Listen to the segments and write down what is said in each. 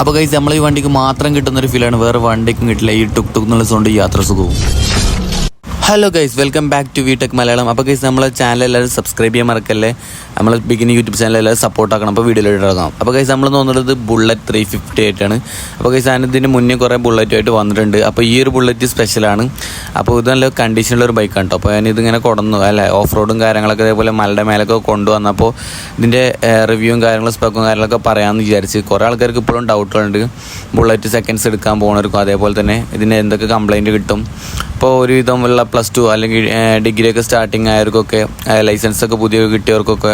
അപ്പോൾ കൈസ് നമ്മൾ ഈ വണ്ടിക്ക് മാത്രം കിട്ടുന്ന ഒരു ഫീലാണ് വേറെ വണ്ടിക്കും കിട്ടില്ല. ഈ ടുക് ടുക് എന്നുള്ള സൗണ്ട് യാത്ര സുഖവും. Hello guys welcome back to V tech Malayalam അപ്പോൾ ഗൈസ് നമ്മളെ ചാനൽ എല്ലാവരും സബ്സ്ക്രൈബ് ചെയ്യാൻ മറക്കല്ലേ? നമ്മൾ ബിഗിനിങ് യൂട്യൂബ് ചാനൽ എല്ലാവരും സപ്പോർട്ട് ആക്കണം. അപ്പോൾ വീഡിയോയിലോട്ട് ഇറങ്ങാം. അപ്പോൾ ഗൈസ് നമ്മൾ തോന്നുന്നത് ബുള്ളറ്റ് ത്രീ ഫിഫ്റ്റി ആയിട്ടാണ് അപ്പോൾ ഗൈസ് അതിന് മുന്നേ കുറേ ബുള്ളറ്റ് ആയിട്ട് വന്നിട്ടുണ്ട്. അപ്പോൾ ഈ ഒരു ബുള്ളറ്റ് സ്പെഷ്യലാണ് അപ്പോൾ ഇത് നല്ല കണ്ടീഷനുള്ള ഒരു ബൈക്കാണ് കേട്ടോ അപ്പോൾ ഞാൻ ഇതിങ്ങനെ കൊടന്നു. അല്ലേ? ഓഫ് റോഡും കാര്യങ്ങളൊക്കെ അതേപോലെ മലയുടെ മേലൊക്കെ കൊണ്ടുവന്നപ്പോൾ ഇതിന്റെ റിവ്യൂവും കാര്യങ്ങളും സ്പെക്കും കാര്യങ്ങളൊക്കെ പറയാമെന്ന് വിചാരിച്ച് കുറേ ആൾക്കാർക്ക് ഇപ്പോഴും ഡൗട്ടുകളുണ്ട് ബുള്ളറ്റ് സെക്കൻഡ്സ് എടുക്കാൻ പോകണവർക്കും അതേപോലെ തന്നെ ഇതിന്റെ എന്തൊക്കെ കംപ്ലയിന്റ് കിട്ടും. ഇപ്പോൾ ഒരുവിധമുള്ള പ്ലസ് ടു അല്ലെങ്കിൽ ഡിഗ്രി ഒക്കെ സ്റ്റാർട്ടിങ് ആയവർക്കൊക്കെ ലൈസൻസ് ഒക്കെ പുതിയ കിട്ടിയവർക്കൊക്കെ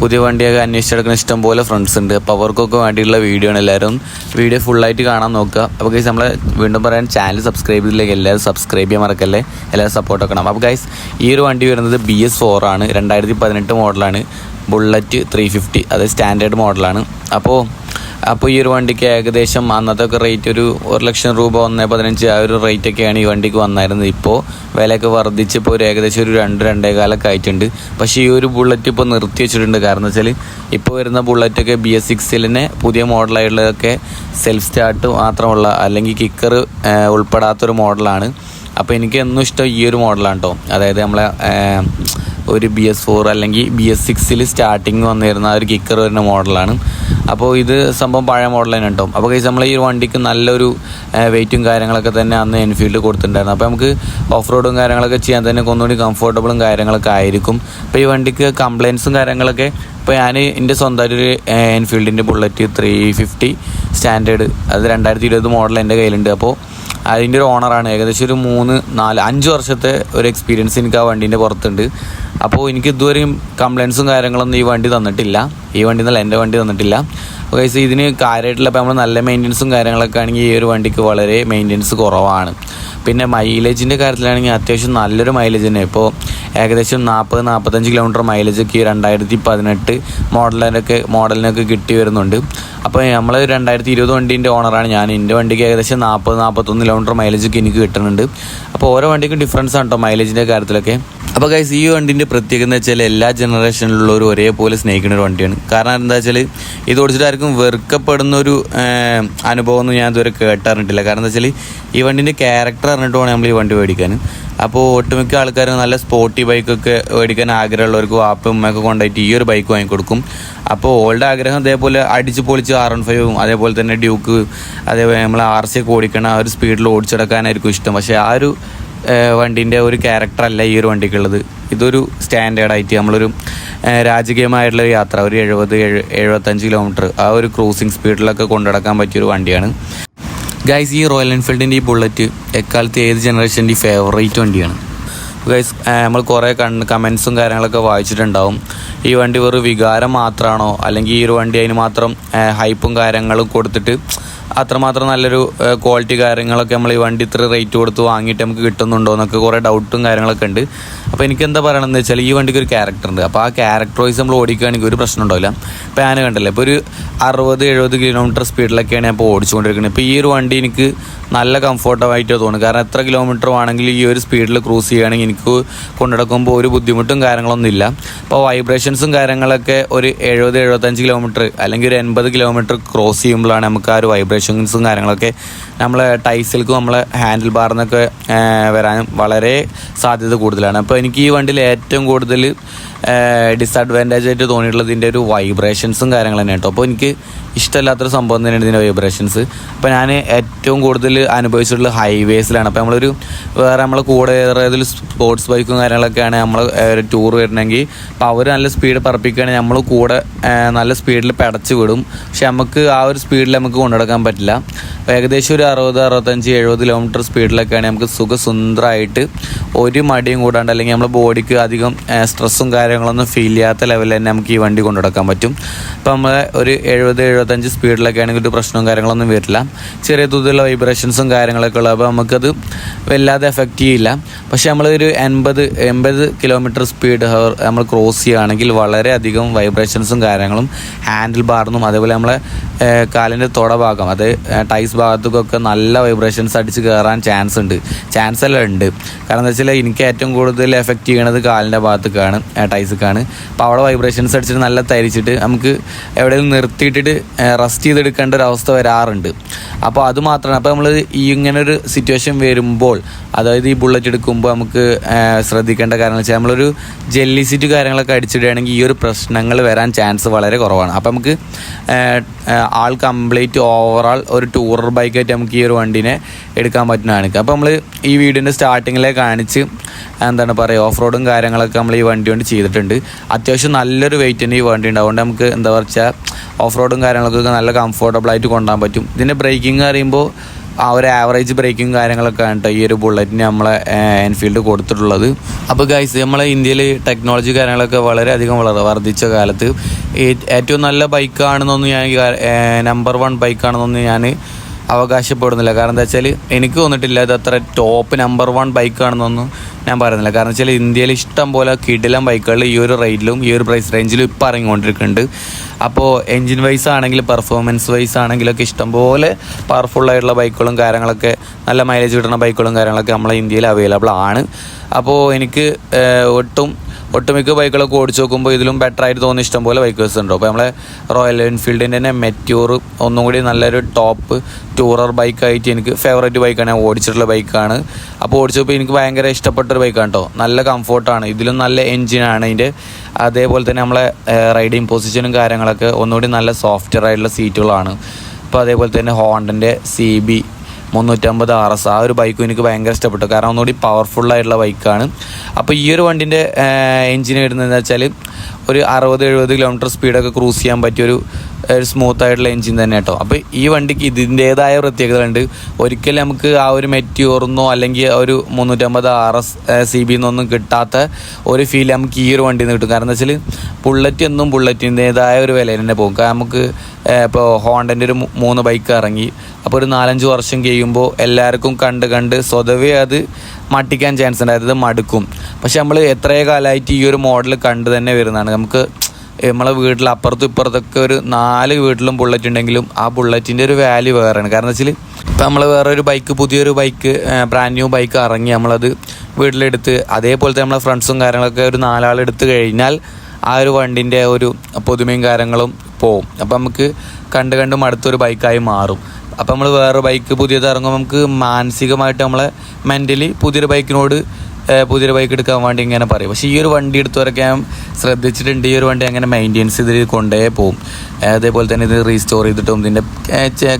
പുതിയ വണ്ടിയൊക്കെ അന്വേഷിച്ചെടുക്കുന്ന ഇഷ്ടം പോലെ ഫ്രണ്ട്സ് ഉണ്ട്. അപ്പോൾ അവർക്കൊക്കെ വേണ്ടിയുള്ള വീഡിയോ ആണ് എല്ലാവരും. വീഡിയോ ഫുള്ളായിട്ട് കാണാൻ നോക്കുക. അപ്പോൾ ഗൈസ് നമ്മളെ വീണ്ടും പറയാൻ ചാനൽ സബ്സ്ക്രൈബ് ചെയ്തില്ലെങ്കിൽ എല്ലാവരും സബ്സ്ക്രൈബ് ചെയ്യാൻ മറക്കല്ലേ? എല്ലാവരും സപ്പോർട്ട് വെക്കണം അപ്പോൾ ഗൈസ് ഈ ഒരു വണ്ടി വരുന്നത് ബി എസ് ഫോർ ആണ്. രണ്ടായിരത്തി പതിനെട്ട് മോഡലാണ് ബുള്ളറ്റ് ത്രീ ഫിഫ്റ്റി അത് സ്റ്റാൻഡേർഡ് മോഡലാണ് അപ്പോൾ അപ്പോൾ ഈ ഒരു വണ്ടിക്ക് ഏകദേശം അന്നത്തെ റേറ്റ് ഒരു ഒരു ലക്ഷം രൂപ ഒന്ന് പതിനഞ്ച് ആ ഒരു റേറ്റ് ഒക്കെയാണ് ഈ വണ്ടിക്ക് വന്നായിരുന്നത്. ഇപ്പോൾ വിലയൊക്കെ വർദ്ധിച്ച് ഇപ്പോൾ ഒരു ഏകദേശം ഒരു രണ്ട് രണ്ടേ കാലൊക്കെ ആയിട്ടുണ്ട്. പക്ഷേ ഈ ഒരു ബുള്ളറ്റ് ഇപ്പോൾ നിർത്തി വെച്ചിട്ടുണ്ട്. കാരണം വെച്ചാൽ ഇപ്പോൾ വരുന്ന ബുള്ളറ്റൊക്കെ ബി എസ് സിക്സിലിനെ പുതിയ മോഡലായിട്ടുള്ളതൊക്കെ സെൽഫ് സ്റ്റാർട്ട് മാത്രമുള്ള അല്ലെങ്കിൽ കിക്കർ ഉൾപ്പെടാത്തൊരു മോഡലാണ് അപ്പോൾ എനിക്ക് എന്നും ഇഷ്ടം ഈ ഒരു മോഡലാണ് കേട്ടോ അതായത് നമ്മളെ ഒരു ബി എസ് ഫോർ അല്ലെങ്കിൽ ബി എസ് സിക്സിൽ സ്റ്റാർട്ടിങ് വന്നിരുന്ന ഒരു കിക്കർ വരുന്ന മോഡലാണ് അപ്പോൾ ഇത് സംഭവം പഴയ മോഡൽ തന്നെ ഉണ്ടാവും അപ്പോൾ കഴിച്ച് നമ്മൾ ഈ വണ്ടിക്ക് നല്ലൊരു വെയിറ്റും കാര്യങ്ങളൊക്കെ തന്നെ അന്ന് എൻഫീൽഡ് കൊടുത്തിട്ടുണ്ടായിരുന്നു. അപ്പോൾ നമുക്ക് ഓഫ് റോഡും കാര്യങ്ങളൊക്കെ ചെയ്യാൻ തന്നെ ഒന്നുകൂടി കംഫർട്ടബിളും കാര്യങ്ങളൊക്കെ ആയിരിക്കും. അപ്പോൾ ഈ വണ്ടിക്ക് കംപ്ലയിൻസും കാര്യങ്ങളൊക്കെ ഇപ്പോൾ ഞാൻ എന്റെ സ്വന്തമായിട്ടൊരു എൻഫീൽഡിന്റെ ബുള്ളറ്റ് ത്രീ ഫിഫ്റ്റി സ്റ്റാൻഡേർഡ് അത് രണ്ടായിരത്തി ഇരുപത് മോഡൽ എന്റെ കയ്യിലുണ്ട്. അപ്പോൾ അതിന്റെ ഒരു ഓണറാണ്. ഏകദേശം ഒരു മൂന്ന് നാല് അഞ്ച് വർഷത്തെ ഒരു എക്സ്പീരിയൻസ് എനിക്ക് ആ വണ്ടീന്റെ പുറത്തുണ്ട്. അപ്പോൾ എനിക്ക് ഇതുവരെയും കംപ്ലയിൻസും കാര്യങ്ങളൊന്നും ഈ വണ്ടി തന്നിട്ടില്ല. ഈ വണ്ടി എന്നല്ല എന്റെ വണ്ടി തന്നിട്ടില്ല. അപ്പോൾ ഗൈസ് ഇതിന് കാര്യമായിട്ടുള്ള ഇപ്പോൾ നമ്മൾ നല്ല മെയിന്റനൻസും കാര്യങ്ങളൊക്കെ ആണെങ്കിൽ ഈ ഒരു വണ്ടിക്ക് വളരെ മെയിന്റനൻസ് കുറവാണ്. പിന്നെ മൈലേജിന്റെ കാര്യത്തിലാണെങ്കിൽ അത്യാവശ്യം നല്ലൊരു മൈലേജ് തന്നെ. ഇപ്പോൾ ഏകദേശം നാൽപ്പത് നാൽപ്പത്തഞ്ച് കിലോമീറ്റർ മൈലേജൊക്കെ ഈ രണ്ടായിരത്തി പതിനെട്ട് മോഡലിനൊക്കെ മോഡലിനൊക്കെ കിട്ടി വരുന്നുണ്ട്. അപ്പോൾ നമ്മൾ രണ്ടായിരത്തി ഇരുപത് വണ്ടീന്റെ ഓണറാണ് ഞാൻ. എന്റെ വണ്ടിക്ക് ഏകദേശം നാൽപ്പത് നാൽപ്പത്തൊന്ന് കിലോമീറ്റർ മൈലേജൊക്കെ എനിക്ക് കിട്ടുന്നുണ്ട്. അപ്പോൾ ഓരോ വണ്ടിക്കും ഡിഫറൻസ് ആണ് കേട്ടോ മൈലേജിന്റെ കാര്യത്തിലൊക്കെ. അപ്പോൾ ഗൈസ് ഈ വണ്ടിന്റെ പ്രത്യേകത എന്ന് വെച്ചാൽ എല്ലാ ജനറേഷനിലുള്ളവരും ഒരേപോലെ സ്നേഹിക്കുന്ന ഒരു വണ്ടിയാണ്. കാരണം എന്താ വെച്ചാൽ ഇത് ഓടിച്ചിട്ട് ആർക്കും വെറുക്കപ്പെടുന്ന ഒരു അനുഭവം ഒന്നും ഞാൻ ഇതുവരെ കേട്ടറിഞ്ഞിട്ടില്ല കാരണം എന്താ വെച്ചാൽ ഈ വണ്ടിന്റെ ക്യാരക്ടർ അറിഞ്ഞിട്ട് വേണം നമ്മൾ ഈ വണ്ടി മേടിക്കാൻ. അപ്പോൾ ഒട്ടുമിക്ക ആൾക്കാരും നല്ല സ്പോർട്ടി ബൈക്കൊക്കെ മേടിക്കാൻ ആഗ്രഹമുള്ളവർക്ക് വാപ്പും ഉമ്മയൊക്കെ കൊണ്ടായിട്ട് ഈ ഒരു ബൈക്ക് വാങ്ങിക്കൊടുക്കും. അപ്പോൾ ഓൾഡ് ആഗ്രഹം അതേപോലെ അടിച്ച് പൊളിച്ച് ആർ എൺ ഫൈവും അതേപോലെ തന്നെ ഡ്യൂക്ക് അതേപോലെ നമ്മൾ ആർ സി ഒക്കെ ഓടിക്കണ ആ ഒരു സ്പീഡിൽ ഓടിച്ചെടുക്കാനായിരിക്കും ഇഷ്ടം. പക്ഷേ ആ ഒരു വണ്ടീന്റെ ഒരു ക്യാരക്ടറല്ല ഈ ഒരു വണ്ടിക്കുള്ളത്. ഇതൊരു സ്റ്റാൻഡേർഡായിട്ട് നമ്മളൊരു രാജകീയമായിട്ടുള്ളൊരു യാത്ര. ഒരു എഴുപത് എഴു എഴുപത്തഞ്ച് കിലോമീറ്റർ ആ ഒരു ക്രൂസിങ് സ്പീഡിലൊക്കെ കൊണ്ടുനടക്കാൻ പറ്റിയൊരു വണ്ടിയാണ്. ഗൈസ് ഈ റോയൽ എൻഫീൽഡിന്റെ ഈ ബുള്ളറ്റ് എക്കാലത്ത് ഏത് ജനറേഷന്റെ ഈ ഫേവറേറ്റ് വണ്ടിയാണ്? ഗൈസ് നമ്മൾ കുറേ കണ് കമൻസും കാര്യങ്ങളൊക്കെ വായിച്ചിട്ടുണ്ടാവും. ഈ വണ്ടി വെറും വികാരം മാത്രമാണോ അല്ലെങ്കിൽ ഈ ഒരു വണ്ടി അതിന് മാത്രം ഹൈപ്പും കാര്യങ്ങളും കൊടുത്തിട്ട് അത്രമാത്രം നല്ലൊരു ക്വാളിറ്റി കാര്യങ്ങളൊക്കെ നമ്മൾ ഈ വണ്ടി ഇത്ര റേറ്റ് കൊടുത്ത് വാങ്ങിയിട്ട് നമുക്ക് കിട്ടുന്നുണ്ടോ എന്നൊക്കെ കുറേ ഡൗട്ടും കാര്യങ്ങളൊക്കെ ഉണ്ട്. അപ്പോൾ എനിക്ക് എന്താ പറയണമെന്ന് വെച്ചാൽ ഈ വണ്ടിക്ക് ഒരു ക്യാരക്ടർ ഉണ്ട്. അപ്പോൾ ആ ക്യാരക്ടർ വൈസ് നമ്മൾ ഓടിക്കുകയാണെങ്കിൽ ഒരു പ്രശ്നം ഉണ്ടാവില്ല. ഇപ്പോൾ കണ്ടല്ലേ ഇപ്പോൾ ഒരു അറുപത് എഴുപത് കിലോമീറ്റർ സ്പീഡിലൊക്കെയാണ് ഞാൻ ഇപ്പോൾ ഓടിച്ചുകൊണ്ടിരിക്കുന്നത് ഇപ്പോൾ ഈ ഒരു വണ്ടി എനിക്ക് നല്ല കംഫർട്ടബിളായിട്ട് തോന്നുന്നു. കാരണം എത്ര കിലോമീറ്റർ ആണെങ്കിലും ഈ ഒരു സ്പീഡിൽ ക്രൂസ് ചെയ്യുകയാണെങ്കിൽ എനിക്ക് കൊണ്ടുനടക്കുമ്പോൾ ഒരു ബുദ്ധിമുട്ടും കാര്യങ്ങളൊന്നും ഇല്ല. അപ്പോൾ വൈബ്രേഷൻസും കാര്യങ്ങളൊക്കെ ഒരു എഴുപത് എഴുപത്തഞ്ച് കിലോമീറ്റർ അല്ലെങ്കിൽ ഒരു എൺപത് കിലോമീറ്റർ ക്രോസ് ചെയ്യുമ്പോഴാണ് നമുക്ക് ആ ഒരു വൈബ്രേഷൻസും കാര്യങ്ങളൊക്കെ നമ്മൾ ടൈസിൽക്കും നമ്മൾ ഹാൻഡിൽ ബാറിന്നൊക്കെ വരാനും വളരെ സാധ്യത കൂടുതലാണ്. അപ്പോൾ എനിക്ക് ഈ വണ്ടിയിൽ ഏറ്റവും കൂടുതൽ ഡിസഡ്വാന്റേജ് ആയിട്ട് തോന്നിയിട്ടുള്ളത് ഇതിന്റെ ഒരു വൈബ്രേഷൻസും കാര്യങ്ങൾ തന്നെ കേട്ടോ. അപ്പോൾ എനിക്ക് ഇഷ്ടമല്ലാത്തൊരു സംഭവം തന്നെയാണ് ഇതിന്റെ വൈബ്രേഷൻസ് അപ്പോൾ ഞാൻ ഏറ്റവും കൂടുതൽ അനുഭവിച്ചിട്ടുള്ള ഹൈവേസിലാണ് അപ്പോൾ നമ്മളൊരു വേറെ നമ്മളെ കൂടെ ഏതൊരു സ്പോർട്സ് ബൈക്കും കാര്യങ്ങളൊക്കെയാണ് നമ്മൾ ടൂർ വരണമെങ്കിൽ അപ്പോൾ അവർ നല്ല സ്പീഡ് പറപ്പിക്കുകയാണെങ്കിൽ നമ്മൾ കൂടെ നല്ല സ്പീഡിൽ പടച്ച് വിടും. പക്ഷെ നമുക്ക് ആ ഒരു സ്പീഡിൽ നമുക്ക് കൊണ്ടുനടക്കാൻ പറ്റില്ല. ഏകദേശം ഒരു അറുപത് അറുപത്തഞ്ച് എഴുപത് കിലോമീറ്റർ സ്പീഡിലൊക്കെയാണ് നമുക്ക് സുഖസുന്ദരമായിട്ട് ഒരു മടിയും കൂടാണ്ട് അല്ലെങ്കിൽ നമ്മുടെ ബോഡിക്ക് അധികം സ്ട്രെസ്സും കാര്യങ്ങളൊന്നും ഫീൽ ചെയ്യാത്ത ലെവലിൽ തന്നെ നമുക്ക് ഈ വണ്ടി കൊണ്ടുനടക്കാൻ പറ്റും. അപ്പോൾ നമ്മൾ ഒരു എഴുപത് എഴുപത്തഞ്ച് സ്പീഡിലൊക്കെ ആണെങ്കിൽ ഒരു പ്രശ്നവും കാര്യങ്ങളൊന്നും വരില്ല. ചെറിയ തോതിലുള്ള വൈബ്രേഷൻസും കാര്യങ്ങളൊക്കെ ഉള്ളത് അപ്പോൾ നമുക്കത് വല്ലാതെ എഫക്റ്റ് ചെയ്യില്ല. പക്ഷേ നമ്മളൊരു എൺപത് എൺപത് കിലോമീറ്റർ സ്പീഡ് നമ്മൾ ക്രോസ് ചെയ്യുകയാണെങ്കിൽ വളരെയധികം വൈബ്രേഷൻസും കാര്യങ്ങളും ഹാൻഡിൽ ബാറിനും അതേപോലെ നമ്മളെ കാലിന്റെ തുട ഭാഗം അത് ടൈസ് ഭാഗത്തേക്കൊക്കെ നല്ല വൈബ്രേഷൻസ് അടിച്ച് കയറാൻ ചാൻസ് ഉണ്ട്. ചാൻസ് എല്ലാം ഉണ്ട്. കാരണം എന്താ വെച്ചാൽ എനിക്ക് ഏറ്റവും കൂടുതൽ എഫക്റ്റ് ചെയ്യണത് കാലിന്റെ ഭാഗത്തേക്കാണ് ടൈസിക്കാണ് അപ്പോൾ അവിടെ വൈബ്രേഷൻസ് അടിച്ചിട്ട് നല്ല തരിച്ചിട്ട് നമുക്ക് എവിടെയെങ്കിലും നിർത്തിയിട്ടിട്ട് റെസ്റ്റ് ചെയ്തെടുക്കേണ്ട ഒരു അവസ്ഥ വരാറുണ്ട്. അപ്പോൾ അത് മാത്രമാണ്. അപ്പോൾ നമ്മൾ ഈ ഇങ്ങനൊരു സിറ്റുവേഷൻ വരുമ്പോൾ അതായത് ഈ ബുള്ളറ്റ് എടുക്കുമ്പോൾ നമുക്ക് ശ്രദ്ധിക്കേണ്ട കാരണം വെച്ചാൽ നമ്മളൊരു ജെല്ലി സീറ്റ് കാര്യങ്ങളൊക്കെ അടിച്ചിടുകയാണെങ്കിൽ ഈ ഒരു പ്രശ്നങ്ങൾ വരാൻ ചാൻസ് വളരെ കുറവാണ്. അപ്പോൾ നമുക്ക് ആൾ കംപ്ലീറ്റ് ഓവറാൾ ഒരു ടൂറർ ബൈക്കായിട്ട് നമുക്ക് ഈ ഒരു വണ്ടീനെ എടുക്കാൻ പറ്റുന്നതാണ്. അപ്പോൾ നമ്മൾ ഈ വീഡിയോന്റെ സ്റ്റാർട്ടിങ്ങിലെ കാണിച്ച് എന്താണ് പറയുക ഓഫ് റോഡും കാര്യങ്ങളൊക്കെ നമ്മൾ ഈ വണ്ടി കൊണ്ട് ചെയ്തിട്ടുണ്ട്. അത്യാവശ്യം നല്ലൊരു വെയിറ്റ് തന്നെ ഈ വണ്ടി ഉണ്ട്. അതുകൊണ്ട് നമുക്ക് എന്താ പറയുക ഓഫ് റോഡും കാര്യങ്ങളൊക്കെ നല്ല കംഫർട്ടബിൾ ആയിട്ട് കൊണ്ടുപോകാൻ പറ്റും. ഇതിന്റെ ബ്രേക്കിംഗ് അറിയുമ്പോൾ ആ ഒരു ആവറേജ് ബ്രേക്കിംഗ് കാര്യങ്ങളൊക്കെ ആണ് ട്ടോ ഈ ഒരു ബുള്ളറ്റിന് നമ്മളെ എൻഫീൽഡ് കൊടുത്തിട്ടുള്ളത്. അപ്പോൾ ഗൈസ് നമ്മളെ ഇന്ത്യയിൽ ടെക്നോളജി കാര്യങ്ങളൊക്കെ വളരെയധികം വളർ വർദ്ധിച്ച കാലത്ത് ഏറ്റവും നല്ല ബൈക്കാണെന്നൊന്നും ഞാൻ നമ്പർ വൺ ബൈക്കാണെന്നൊന്നും ഞാൻ അവകാശപ്പെടുന്നില്ല. കാരണം എന്താ വെച്ചാൽ എനിക്ക് തോന്നിട്ടില്ല ഇത് അത്ര ടോപ്പ് നമ്പർ വൺ ബൈക്കാണെന്നൊന്നും ഞാൻ പറയുന്നില്ല. കാരണം വെച്ചാൽ ഇന്ത്യയിൽ ഇഷ്ടം പോലെ കിടിലം ബൈക്കുകൾ ഈ ഒരു റേറ്റിലും ഈ ഒരു പ്രൈസ് റേഞ്ചിലും ഇപ്പോൾ ഇറങ്ങിക്കൊണ്ടിരിക്കുന്നുണ്ട്. അപ്പോൾ എൻജിൻ വൈസ് ആണെങ്കിലും പെർഫോമൻസ് വൈസ് ആണെങ്കിലൊക്കെ ഇഷ്ടംപോലെ പവർഫുള്ളായിട്ടുള്ള ബൈക്കുകളും കാര്യങ്ങളൊക്കെ നല്ല മൈലേജ് കിട്ടുന്ന ബൈക്കുകളും കാര്യങ്ങളൊക്കെ നമ്മളെ ഇന്ത്യയിൽ അവൈലബിൾ ആണ്. അപ്പോൾ എനിക്ക് ഒട്ടും ഒട്ടുമിക്ക ബൈക്കുകളൊക്കെ ഓടിച്ച് നോക്കുമ്പോൾ ഇതിലും ബെറ്റർ ആയിട്ട് തോന്നി ഇഷ്ടം പോലെ ബൈക്കേഴ്സ് ഉണ്ട്. അപ്പോൾ നമ്മളെ റോയൽ എൻഫീൽഡിന്റെ തന്നെ മെറ്റ്യൂർ ഒന്നും കൂടി നല്ലൊരു ടോപ്പ് ടൂറർ ബൈക്കായിട്ട് എനിക്ക് ഫേവറേറ്റ് ബൈക്കാണ് ഞാൻ ഓടിച്ചിട്ടുള്ള ബൈക്കാണ് അപ്പോൾ ഓടിച്ചപ്പോൾ എനിക്ക് ഭയങ്കര ഇഷ്ടപ്പെട്ടൊരു ബൈക്കാണ് കേട്ടോ നല്ല കംഫോർട്ടാണ് ഇതിലും നല്ല എൻജിനാണ് ഇതിന്റെ അതേപോലെ തന്നെ നമ്മളെ റൈഡിങ് പൊസിഷനും കാര്യങ്ങളൊക്കെ ഒന്നുകൂടി നല്ല സോഫ്റ്റ്വെയർ ആയിട്ടുള്ള സീറ്റുകളാണ് അപ്പോൾ അതേപോലെ തന്നെ ഹോണ്ടന്റെ സി ബി മുന്നൂറ്റമ്പത് ആർ എസ്. ആ ഒരു ബൈക്കും എനിക്ക് ഭയങ്കര ഇഷ്ടപ്പെട്ടു. കാരണം ഒന്നുകൂടി പവർഫുൾ ആയിട്ടുള്ള ബൈക്കാണ് അപ്പോൾ ഈ ഒരു വണ്ടിന്റെ എഞ്ചിൻ വരുന്നതെന്ന് വെച്ചാൽ ഒരു അറുപത് എഴുപത് കിലോമീറ്റർ സ്പീഡൊക്കെ ക്രൂസ് ചെയ്യാൻ പറ്റിയ ഒരു സ്മൂത്ത് ആയിട്ടുള്ള എൻജിൻ തന്നെ കേട്ടോ. അപ്പോൾ ഈ വണ്ടിക്ക് ഇതിന്റേതായ പ്രത്യേകതകളുണ്ട് ഒരിക്കലും നമുക്ക് ആ ഒരു മെറ്റ്യൂർന്നോ അല്ലെങ്കിൽ ഒരു മുന്നൂറ്റമ്പത് ആർ എസ് സി ബി എന്നൊന്നും കിട്ടാത്ത ഒരു ഫീൽ നമുക്ക് ഈ ഒരു വണ്ടിയിൽ നിന്ന് കിട്ടും. കാരണം വെച്ചാൽ ബുള്ളറ്റ് എന്നും ബുള്ളറ്റിന്റേതായ ഒരു വില തന്നെ പോകും. കാരണം നമുക്ക് ഇപ്പോൾ ഹോണ്ടന്റെ ഒരു മൂന്ന് ബൈക്ക് ഇറങ്ങി. അപ്പോൾ ഒരു നാലഞ്ച് വർഷം കഴിയുമ്പോൾ എല്ലാവർക്കും കണ്ട് കണ്ട് സ്വതവേ അത് മട്ടിക്കാൻ ചാൻസ് ഉണ്ട്. അതായത് മടുക്കും. പക്ഷെ നമ്മൾ എത്രയോ കാലമായിട്ട് ഈ ഒരു മോഡൽ കണ്ടു തന്നെ വരുന്നതാണ്. നമുക്ക് നമ്മളെ വീട്ടിൽ അപ്പുറത്തും ഇപ്പുറത്തൊക്കെ ഒരു നാല് വീട്ടിലും ബുള്ളറ്റ് ഉണ്ടെങ്കിലും ആ ബുള്ളറ്റിന്റെ ഒരു വാല്യൂ വേറെയാണ്. കാരണം വെച്ചാൽ ഇപ്പം നമ്മൾ വേറെ ഒരു ബൈക്ക് പുതിയൊരു ബൈക്ക് ബ്രാൻഡ് ന്യൂ ബൈക്ക് ഇറങ്ങി നമ്മളത് വീട്ടിലെടുത്ത് അതേപോലത്തെ നമ്മളെ ഫ്രണ്ട്സും കാര്യങ്ങളൊക്കെ ഒരു നാലാളെടുത്ത് കഴിഞ്ഞാൽ ആ ഒരു വണ്ടിന്റെ ഒരു പുതുമയും കാര്യങ്ങളും പോവും. അപ്പം നമുക്ക് കണ്ട് കണ്ടും അടുത്തൊരു ബൈക്കായി മാറും. അപ്പം നമ്മൾ വേറെ ബൈക്ക് പുതിയത് ഇറങ്ങുമ്പോൾ നമുക്ക് മാനസികമായിട്ട് നമ്മളെ മെന്റലി പുതിയൊരു ബൈക്കിനോട് പുതിയൊരു ബൈക്ക് എടുക്കാൻ വേണ്ടി ഇങ്ങനെ പറയും. പക്ഷേ ഈ ഒരു വണ്ടി എടുത്തവരൊക്കെ ഞാൻ ശ്രദ്ധിച്ചിട്ടുണ്ട്. ഈ ഒരു വണ്ടി അങ്ങനെ മെയിന്റെയിൻസ് ചെയ്ത് കൊണ്ടേ പോകും അതേപോലെ തന്നെ ഇത് റീസ്റ്റോർ ചെയ്തിട്ടും ഇതിന്റെ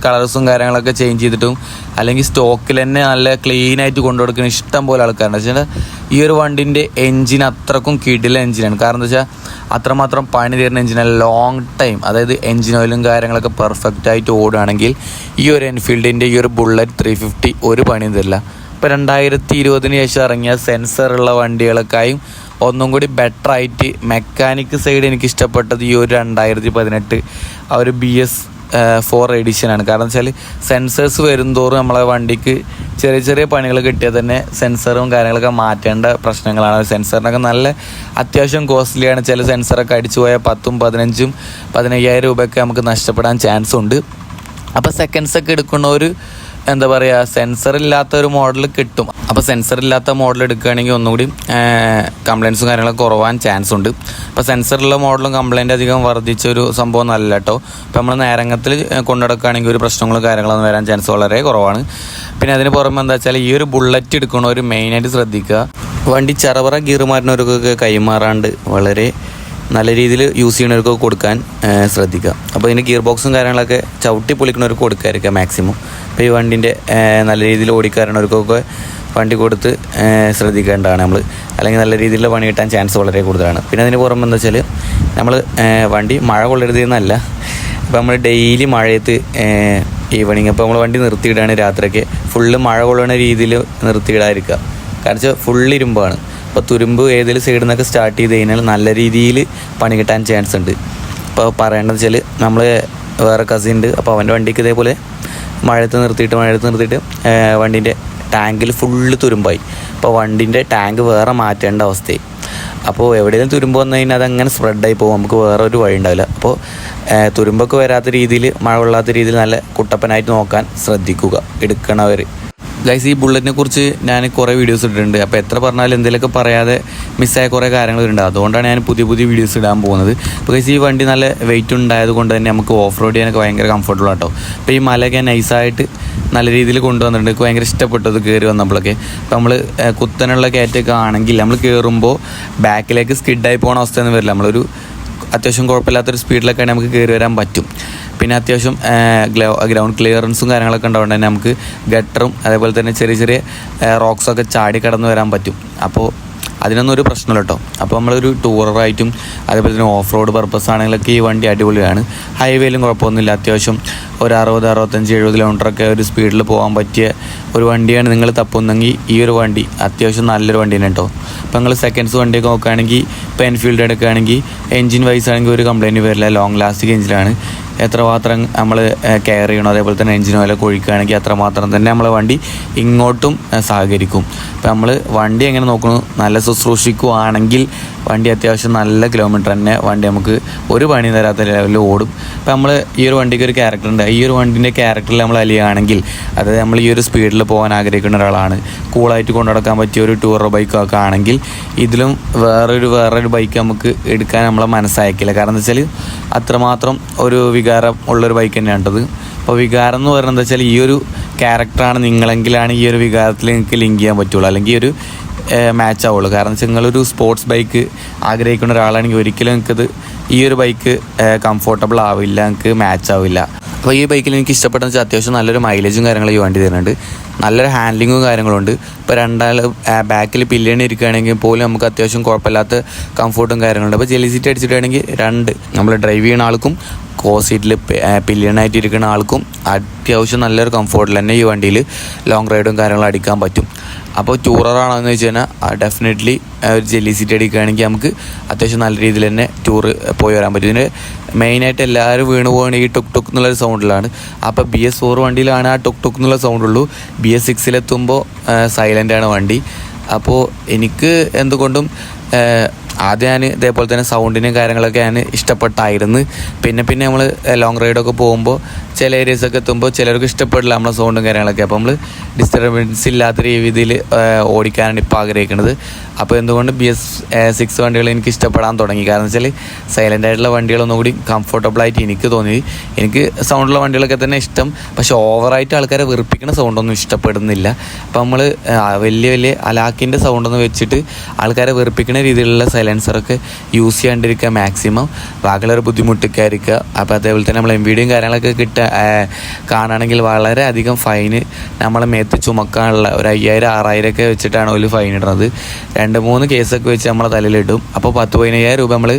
കളേഴ്സും കാര്യങ്ങളൊക്കെ ചേഞ്ച് ചെയ്തിട്ടും അല്ലെങ്കിൽ സ്റ്റോക്കിൽ തന്നെ നല്ല ക്ലീൻ ആയിട്ട് കൊണ്ടുകൊടുക്കുന്ന ഇഷ്ടം പോലെ ആൾക്കാരുണ്ട്. പക്ഷേ ഈ ഒരു വണ്ടിന്റെ എൻജിൻ അത്രക്കും കിടില എൻജിനാണ് കാരണം എന്താ വെച്ചാൽ അത്രമാത്രം പണി തരുന്ന എൻജിനാണ് ലോങ് ടൈം അതായത് എൻജിൻ ഓയിലും കാര്യങ്ങളൊക്കെ പെർഫെക്റ്റ് ആയിട്ട് ഓടുകയാണെങ്കിൽ ഈ ഒരു എൻഫീൽഡിന്റെ ഈ ഒരു ബുള്ളറ്റ് ത്രീ ഫിഫ്റ്റി ഒരു പണിയും തരില്ല. ഇപ്പോൾ രണ്ടായിരത്തി ഇരുപതിന് ശേഷം ഇറങ്ങിയ സെൻസറുള്ള വണ്ടികളൊക്കെയും ഒന്നും കൂടി ബെറ്റർ ആയിട്ട് മെക്കാനിക് സൈഡ് എനിക്ക് ഇഷ്ടപ്പെട്ടത് ഈ ഒരു രണ്ടായിരത്തി പതിനെട്ട് ആ ഒരു ബി എസ് ഫോർ എഡിഷനാണ് കാരണം വെച്ചാൽ സെൻസേഴ്സ് വരുംതോറും നമ്മളെ വണ്ടിക്ക് ചെറിയ ചെറിയ പണികൾ കിട്ടിയാൽ തന്നെ സെൻസറും കാര്യങ്ങളൊക്കെ മാറ്റേണ്ട പ്രശ്നങ്ങളാണ്. സെൻസറിനൊക്കെ നല്ല അത്യാവശ്യം കോസ്റ്റ്ലിയാണ് ചില സെൻസറൊക്കെ അടിച്ചു പോയാൽ പത്തും പതിനഞ്ചും പതിനയ്യായിരം രൂപയൊക്കെ നമുക്ക് നഷ്ടപ്പെടാൻ ചാൻസ് ഉണ്ട്. അപ്പോൾ സെക്കൻഡ്സൊക്കെ എടുക്കുന്ന ഒരു എന്താ പറയുക സെൻസർ ഇല്ലാത്ത ഒരു മോഡൽ കിട്ടും. അപ്പോൾ സെൻസർ ഇല്ലാത്ത മോഡൽ എടുക്കുകയാണെങ്കിൽ ഒന്നുകൂടി കംപ്ലയിൻസും കാര്യങ്ങളൊക്കെ കുറവാൻ ചാൻസ് ഉണ്ട്. അപ്പോൾ സെൻസറുള്ള മോഡലും കംപ്ലയിന്റ് അധികം വർദ്ധിച്ച ഒരു സംഭവം നല്ല കേട്ടോ ഇപ്പോൾ നമ്മൾ നേരങ്ങത്തിൽ കൊണ്ടുനടക്കുകയാണെങ്കിൽ ഒരു പ്രശ്നങ്ങളും കാര്യങ്ങളൊന്നും വരാൻ ചാൻസ് വളരെ കുറവാണ്. പിന്നെ അതിന് പുറമെ എന്താ വെച്ചാൽ ഈ ഒരു ബുള്ളറ്റ് എടുക്കണവർ മെയിനായിട്ട് ശ്രദ്ധിക്കുക. വണ്ടി ചറവറ ഗിയർ മാറ്റുന്നവർക്കൊക്കെ കൈമാറാണ്ട് വളരെ നല്ല രീതിയിൽ യൂസ് ചെയ്യുന്നവർക്ക് കൊടുക്കാൻ ശ്രദ്ധിക്കുക. അപ്പോൾ ഇതിന്റെ ഗിയർ ബോക്സും കാര്യങ്ങളൊക്കെ ചവിട്ടി പൊളിക്കുന്നവർക്ക് കൊടുക്കാതിരിക്കുക മാക്സിമം അപ്പോൾ ഈ വണ്ടിന്റെ നല്ല രീതിയിൽ ഓടിക്കാരണവർക്കൊക്കെ വണ്ടി കൊടുത്ത് ശ്രദ്ധിക്കേണ്ടതാണ് നമ്മൾ അല്ലെങ്കിൽ നല്ല രീതിയിലുള്ള പണി കിട്ടാൻ ചാൻസ് വളരെ കൂടുതലാണ്. പിന്നെ അതിന് പുറമെ എന്താ വെച്ചാൽ നമ്മൾ വണ്ടി മഴ കൊള്ളരുത് എന്നല്ല. ഇപ്പോൾ നമ്മൾ ഡെയിലി മഴയത്ത് ഈവനിങ് അപ്പോൾ നമ്മൾ വണ്ടി നിർത്തിയിടുകയാണ് രാത്രിയൊക്കെ ഫുള്ള് മഴ കൊള്ളുന്ന രീതിയിൽ നിർത്തിയിടാതിരിക്കുക. കാരണം വെച്ചാൽ ഫുള്ള് ഇരുമ്പാണ്. അപ്പോൾ തുരുമ്പ് ഏതെങ്കിലും സൈഡിൽ നിന്നൊക്കെ സ്റ്റാർട്ട് ചെയ്ത് കഴിഞ്ഞാൽ നല്ല രീതിയിൽ പണി കിട്ടാൻ ചാൻസ് ഉണ്ട്. അപ്പോൾ പറയേണ്ടത് വെച്ചാൽ നമ്മൾ വേറെ കസിൻ ഉണ്ട്. അപ്പോൾ അവന്റെ വണ്ടിക്ക് ഇതേപോലെ മഴയത്ത് നിർത്തിയിട്ട് മഴയത്ത് നിർത്തിയിട്ട് വണ്ടീന്റെ ടാങ്കിൽ ഫുള്ള് തുരുമ്പായി. അപ്പോൾ വണ്ടീന്റെ ടാങ്ക് വേറെ മാറ്റേണ്ട അവസ്ഥയായി. അപ്പോൾ എവിടെയെങ്കിലും തുരുമ്പ് വന്നു കഴിഞ്ഞാൽ അതങ്ങനെ സ്പ്രെഡായി പോകും. നമുക്ക് വേറെ ഒരു വഴി ഉണ്ടാവില്ല. അപ്പോൾ തുരുമ്പൊക്കെ വരാത്ത രീതിയിൽ മഴ കൊള്ളാത്ത രീതിയിൽ നല്ല കുട്ടപ്പനായിട്ട് നോക്കാൻ ശ്രദ്ധിക്കുക. എടുക്കണവർ ഗൈസ് ഈ ബുള്ളറ്റിനെ കുറിച്ച് ഞാൻ കുറേ വീഡിയോസ് ഇട്ടിട്ടുണ്ട്. അപ്പോൾ എത്ര പറഞ്ഞാലും എന്തെങ്കിലുമൊക്കെ പറയാതെ മിസ്സായ കുറേ കാര്യങ്ങൾ ഉണ്ട് അതുകൊണ്ടാണ് ഞാൻ പുതിയ പുതിയ വീഡിയോസ് ഇടാൻ പോകുന്നത്. അപ്പോൾ ഗൈസ് ഈ വണ്ടി നല്ല വെയിറ്റ് ഉണ്ടായത് കൊണ്ട് തന്നെ നമുക്ക് ഓഫ് റോഡ് ചെയ്യാനൊക്കെ ഭയങ്കര കംഫർട്ടബിൾ ആട്ടോ. അപ്പോൾ ഈ മലയൊക്കെ നൈസായിട്ട് നല്ല രീതിയിൽ കൊണ്ടുവന്നിട്ടുണ്ട്. എനിക്ക് ഭയങ്കര ഇഷ്ടപ്പെട്ടത് കയറി വന്നപ്പോഴൊക്കെ. അപ്പോൾ നമ്മൾ കുത്തനുള്ള കയറ്റൊക്കെ ആണെങ്കിൽ നമ്മൾ കയറുമ്പോൾ ബാക്കിലേക്ക് സ്കിഡായി പോകുന്ന അവസ്ഥയൊന്നും വരില്ല. നമ്മളൊരു അത്യാവശ്യം കുഴപ്പമില്ലാത്തൊരു സ്പീഡിലൊക്കെ നമുക്ക് കയറി വരാൻ പറ്റും. പിന്നെ അത്യാവശ്യം ഗ്രൗണ്ട് ക്ലിയറൻസും കാര്യങ്ങളൊക്കെ ഉണ്ടാവുകൊണ്ട് തന്നെ നമുക്ക് ഗട്ടറും അതേപോലെ തന്നെ ചെറിയ ചെറിയ റോക്സൊക്കെ ചാടി കടന്നു വരാൻ പറ്റും. അപ്പോൾ അതിനൊന്നും ഒരു പ്രശ്നമില്ല കേട്ടോ. അപ്പോൾ നമ്മളൊരു ടൂറായിട്ടും അതേപോലെ തന്നെ ഓഫ് റോഡ് പർപ്പസ് ആണെങ്കിലൊക്കെ ഈ വണ്ടി അടിപൊളിയാണ്. ഹൈവേയിലും കുഴപ്പമൊന്നുമില്ല. അത്യാവശ്യം ഒരു അറുപത് അറുപത്തഞ്ച് എഴുപത് കിലോമീറ്ററൊക്കെ ഒരു സ്പീഡിൽ പോകാൻ പറ്റിയ ഒരു വണ്ടിയാണ് നിങ്ങൾ തപ്പുന്നെങ്കിൽ ഈ ഒരു വണ്ടി. അത്യാവശ്യം നല്ലൊരു വണ്ടി തന്നെ കേട്ടോ. അപ്പോൾ നിങ്ങൾ സെക്കൻഡ്സ് വണ്ടിയൊക്കെ നോക്കുകയാണെങ്കിൽ ഇപ്പോൾ എൻഫീൽഡ് എടുക്കുകയാണെങ്കിൽ എഞ്ചിൻ വൈസ് ആണെങ്കിൽ ഒരു കംപ്ലൈന്റ് വരില്ല. ലോങ് ലാസ്റ്റിക് എഞ്ചിനാണ് എത്രമാത്രം നമ്മൾ കെയർ ചെയ്യണോ? അതേപോലെ തന്നെ എഞ്ചിൻ ഓയിലൊക്കെ ഒഴിക്കുകയാണെങ്കിൽ അത്രമാത്രം തന്നെ നമ്മളെ വണ്ടി ഇങ്ങോട്ടും സഹകരിക്കും. ഇപ്പം നമ്മൾ വണ്ടി എങ്ങനെ നോക്കണോ? നല്ല ശുശ്രൂഷിക്കുവാണെങ്കിൽ വണ്ടി അത്യാവശ്യം നല്ല കിലോമീറ്റർ തന്നെ വണ്ടി നമുക്ക് ഒരു പണി തരാത്ത ലെവലിൽ ഓടും. ഇപ്പം നമ്മൾ ഈ ഒരു വണ്ടിക്ക് ഒരു ക്യാരക്ടർ ഉണ്ട്. ഈ ഒരു വണ്ടിന്റെ ക്യാരക്ടറിൽ നമ്മൾ അലിയുകയാണെങ്കിൽ അതായത് നമ്മൾ ഈ ഒരു സ്പീഡിൽ പോകാൻ ആഗ്രഹിക്കുന്ന ഒരാളാണ്. കൂളായിട്ട് കൊണ്ടു നടക്കാൻ പറ്റിയ ഒരു ടൂറർ ബൈക്കൊക്കെ ആണെങ്കിൽ ഇതിലും വേറൊരു വേറൊരു ബൈക്ക് നമുക്ക് എടുക്കാൻ നമ്മളെ മനസ്സായക്കില്ല. കാരണം എന്താ വെച്ചാൽ അത്രമാത്രം ഒരു വികാരം ഉള്ളൊരു ബൈക്ക് തന്നെയാണ് അപ്പോൾ വികാരം എന്ന് പറയുന്നത് വെച്ചാൽ ഈ ഒരു ക്യാരക്ടറാണ് നിങ്ങളെങ്കിലാണ് ഈ ഒരു വികാരത്തിൽ നിങ്ങൾക്ക് ലിങ്ക് ചെയ്യാൻ പറ്റുള്ളൂ. അല്ലെങ്കിൽ ഒരു മാച്ച് ആവുള്ളൂ. കാരണം വെച്ചാൽ നിങ്ങളൊരു സ്പോർട്സ് ബൈക്ക് ആഗ്രഹിക്കുന്ന ഒരാളാണെങ്കിൽ ഒരിക്കലും നിങ്ങൾക്കത് ഈ ഒരു ബൈക്ക് കംഫോർട്ടബിൾ ആവില്ല നിങ്ങൾക്ക് മാച്ച് ആവില്ല. അപ്പോൾ ഈ ബൈക്കിൽ എനിക്ക് ഇഷ്ടപ്പെട്ടെന്ന് വെച്ചാൽ അത്യാവശ്യം നല്ലൊരു മൈലേജും കാര്യങ്ങളും വണ്ടി തരുന്നുണ്ട്. നല്ലൊരു ഹാൻഡ്ലിങ്ങും കാര്യങ്ങളുണ്ട് ഇപ്പോൾ രണ്ടാൾ ബാക്കിൽ പില്ലണി ഇരിക്കുകയാണെങ്കിൽ പോലും നമുക്ക് അത്യാവശ്യം കുഴപ്പമില്ലാത്ത കംഫോർട്ടും കാര്യങ്ങളുണ്ട് അപ്പോൾ ജെലി സീറ്റ് അടിച്ചിട്ടാണെങ്കിൽ രണ്ട് നമ്മൾ ഡ്രൈവ് ചെയ്യുന്ന ആൾക്കും കോ സീറ്റിൽ പില്ലിയണായിട്ട് ഇരിക്കുന്ന ആൾക്കും അത്യാവശ്യം നല്ലൊരു കംഫോർട്ടിൽ തന്നെ ഈ വണ്ടിയിൽ ലോങ് റൈഡും കാര്യങ്ങളും അടിക്കാൻ പറ്റും. അപ്പോൾ ടൂററാണെന്ന് വെച്ച് കഴിഞ്ഞാൽ ഡെഫിനറ്റ്ലി ഒരു ജെല്ലി സീറ്റ് അടിക്കുകയാണെങ്കിൽ നമുക്ക് അത്യാവശ്യം നല്ല രീതിയിൽ തന്നെ ടൂറ് പോയി വരാൻ പറ്റും. ഇതിന് മെയിനായിട്ട് എല്ലാവരും വീണ് പോകണ ഈ ടുക് ടുക്ക് എന്നുള്ളൊരു സൗണ്ടിലാണ് അപ്പോൾ ബി എസ് ഫോർ വണ്ടിയിലാണ് ആ ടുക് ടുക്ക് എന്നുള്ള സൗണ്ട് ഉള്ളൂ. ബി എസ് സിക്സിലെത്തുമ്പോൾ സൈലന്റാണ് വണ്ടി. അപ്പോൾ എനിക്ക് എന്തുകൊണ്ടും ആദ്യം ഞാൻ ഇതേപോലെ തന്നെ സൗണ്ടിനും കാര്യങ്ങളൊക്കെ ഞാൻ ഇഷ്ടപ്പെട്ടായിരുന്നു. പിന്നെ പിന്നെ നമ്മൾ ലോങ് റൈഡൊക്കെ പോകുമ്പോൾ ചില ഏരിയസൊക്കെ എത്തുമ്പോൾ ചിലർക്ക് ഇഷ്ടപ്പെടില്ല നമ്മളെ സൗണ്ടും കാര്യങ്ങളൊക്കെ. അപ്പോൾ നമ്മൾ ഡിസ്റ്റർബൻസ് ഇല്ലാത്ത രീതിയിൽ ഓടിക്കാനാണ് ഇപ്പോൾ ആഗ്രഹിക്കുന്നത് അപ്പോൾ എന്തുകൊണ്ട് ബി എസ് സിക്സ് വണ്ടികൾ എനിക്ക് ഇഷ്ടപ്പെടാൻ തുടങ്ങി? കാരണം വെച്ചാൽ സൈലന്റ് ആയിട്ടുള്ള വണ്ടികളൊന്നും കൂടി കംഫർട്ടബിളായിട്ട് എനിക്ക് തോന്നി. എനിക്ക് സൗണ്ടുള്ള വണ്ടികളൊക്കെ തന്നെ ഇഷ്ടം. പക്ഷെ ഓവറായിട്ട് ആൾക്കാരെ വെറുപ്പിക്കുന്ന സൗണ്ടൊന്നും ഇഷ്ടപ്പെടുന്നില്ല. അപ്പോൾ നമ്മൾ വലിയ വലിയ അലാക്കിന്റെ സൗണ്ടൊന്നും വെച്ചിട്ട് ആൾക്കാരെ വെറുപ്പിക്കുന്ന രീതിയിലുള്ള സൈലൻസറൊക്കെ യൂസ് ചെയ്യാണ്ടിരിക്കുക മാക്സിമം ബാക്കിയുള്ളവർ ബുദ്ധിമുട്ടിക്കാതിരിക്കുക. അപ്പോൾ അതേപോലെ തന്നെ നമ്മൾ എം വീഡിയും കാര്യങ്ങളൊക്കെ കിട്ടുക കാണുകയാണെങ്കിൽ വളരെ അധികം ഫൈന് നമ്മളെ മേത്ത് ചുമക്കാനുള്ള ഒരു അയ്യായിരം ആറായിരം ഒക്കെ വെച്ചിട്ടാണ് ഒരു ഫൈൻ ഇടുന്നത്. രണ്ട് മൂന്ന് കേസൊക്കെ വെച്ച് നമ്മളെ തലയിലിടും. അപ്പോൾ പത്ത് പതിനയ്യായിരം രൂപ നമ്മൾ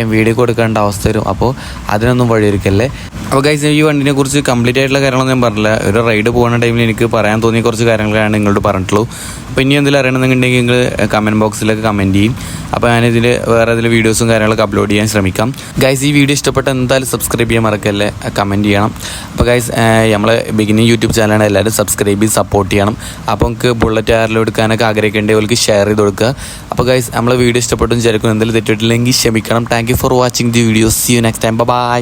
എം വി ഡി കൊടുക്കേണ്ട അവസ്ഥ വരും. അപ്പോൾ അതിനൊന്നും വഴിയൊരുക്കല്ലേ? അപ്പോൾ ഗൈസ് ഈ വണ്ടിനെ കുറിച്ച് കംപ്ലീറ്റ് ആയിട്ടുള്ള കാര്യങ്ങളൊന്നും ഞാൻ പറഞ്ഞില്ല. ഒരു റൈഡ് പോകുന്ന ടൈമിൽ എനിക്ക് പറയാൻ തോന്നിയ കുറച്ച് കാര്യങ്ങളാണ് നിങ്ങളോട് പറഞ്ഞിട്ടുള്ളൂ. അപ്പോൾ ഇനി എന്തെങ്കിലും അറിയണമെന്നുണ്ടെങ്കിൽ നിങ്ങൾ കമന്റ് ബോക്സിലൊക്കെ കമന്റ് ചെയ്യും. അപ്പോൾ ഞാനിതിൽ വേറെ ഇതിൽ വീഡിയോസും കാര്യങ്ങളൊക്കെ അപ്ലോഡ് ചെയ്യാൻ ശ്രമിക്കാം. ഗൈസ് ഈ വീഡിയോ ഇഷ്ടപ്പെട്ട എന്തായാലും സബ്സ്ക്രൈബ് ചെയ്യാൻ മറക്കല്ലേ? കമന്റ് ചെയ്യണം. അപ്പോൾ ഗൈസ് നമ്മളെ ബിഗിനിങ് യൂട്യൂബ് ചാനലാണ് എല്ലാവരും സബ്സ്ക്രൈബ് ചെയ്ത് സപ്പോർട്ട് ചെയ്യണം. അപ്പോൾ നമുക്ക് ബുള്ളറ്റ് ആറിൽ എടുക്കാനൊക്കെ ആഗ്രഹിക്കേണ്ടവർക്ക് ഷെയർ ചെയ്ത് കൊടുക്കുക. അപ്പോൾ ഗൈസ് നമ്മളെ വീഡിയോ ഇഷ്ടപ്പെട്ടു വിചാരിക്കും എന്തെങ്കിലും തെറ്റിട്ടില്ലെങ്കിൽ ക്ഷമിക്കണം. Thank for watching the video see you next time bye